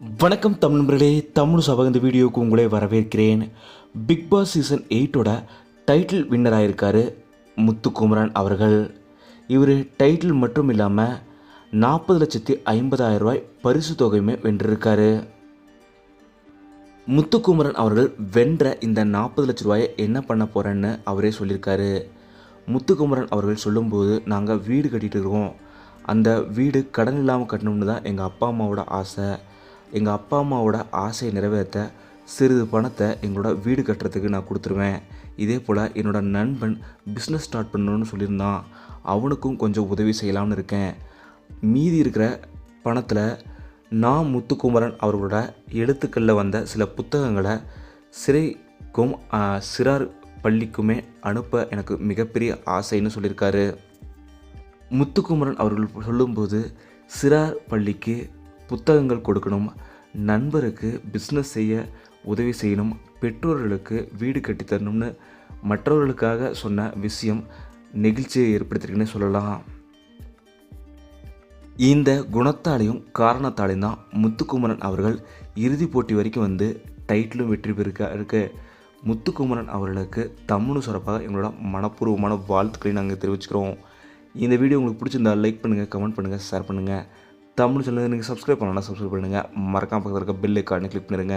வணக்கம் தமிழ் நண்பர்களே தமிழ் சபக இந்த வீடியோவுக்கு உங்களை வரவேற்கிறேன். பிக் பாஸ் சீசன் எயிட்டோட டைட்டில் வின்னராக இருக்கார் முத்துக்குமரன் அவர்கள். இவர் டைட்டில் மட்டும் இல்லாமல் நாற்பது லட்சத்தி ஐம்பதாயிரம் ரூபாய் பரிசு தொகையுமே வென்றிருக்காரு. முத்துக்குமரன் அவர்கள் வென்ற இந்த நாற்பது லட்ச ரூபாயை என்ன பண்ண போகிறேன்னு அவரே சொல்லியிருக்காரு. முத்துக்குமரன் அவர்கள் சொல்லும்போது நாங்கள் வீடு கட்டிகிட்டு இருக்கோம். அந்த வீடு கடன் இல்லாமல் கட்டணும்னு தான் எங்கள் அப்பா அம்மாவோட ஆசை. எங்கள் அப்பா அம்மாவோட ஆசையை நிறைவேற்ற சிறிது பணத்தை எங்களோட வீடு கட்டுறதுக்கு நான் கொடுத்துருவேன். இதே போல் என்னோட நண்பன் பிஸ்னஸ் ஸ்டார்ட் பண்ணணும்னு சொல்லியிருந்தான். அவனுக்கும் கொஞ்சம் உதவி செய்யலாம்னு இருக்கேன். மீதி இருக்கிற பணத்தில் நான் முத்துக்குமரன் அவர்களோட எழுத்துக்களில் வந்த சில புத்தகங்களை சிறைக்கும் சிறார் பள்ளிக்குமே அனுப்ப எனக்கு மிகப்பெரிய ஆசைன்னு சொல்லியிருக்காரு. முத்துக்குமரன் அவர்கள் சொல்லும்போது சிறார் பள்ளிக்கு புத்தகங்கள் கொடுக்கணும் நண்பருக்கு பிஸ்னஸ் செய்ய உதவி செய்யணும் பெற்றோர்களுக்கு வீடு கட்டி தரணும்னு மற்றவர்களுக்காக சொன்ன விஷயம் நெகிழ்ச்சியை ஏற்படுத்திருக்குன்னு சொல்லலாம். இந்த குணத்தாலையும் காரணத்தாலையும் தான் முத்துக்குமரன் அவர்கள் இறுதிப் போட்டி வரைக்கும் வந்து டைட்டிலும் வெற்றி பெருக்க இருக்க முத்துக்குமரன் அவர்களுக்கு தமிழ் சிறப்பாக எங்களோட மனப்பூர்வமான வாழ்த்துக்களை நாங்கள் தெரிவிச்சுக்கிறோம். இந்த வீடியோ உங்களுக்கு பிடிச்சிருந்தா லைக் பண்ணுங்கள் கமெண்ட் பண்ணுங்கள் ஷேர் பண்ணுங்கள் தமிழ் சேனல் நீங்கள் சப்ஸ்கிரைப் பண்ணலாம் சப்ஸ்கிரைப் பண்ணுங்கள் மறக்காம பக்கத்தில் இருக்க பெல் ஐக்கானை கிளிக் பண்ணிடுங்க.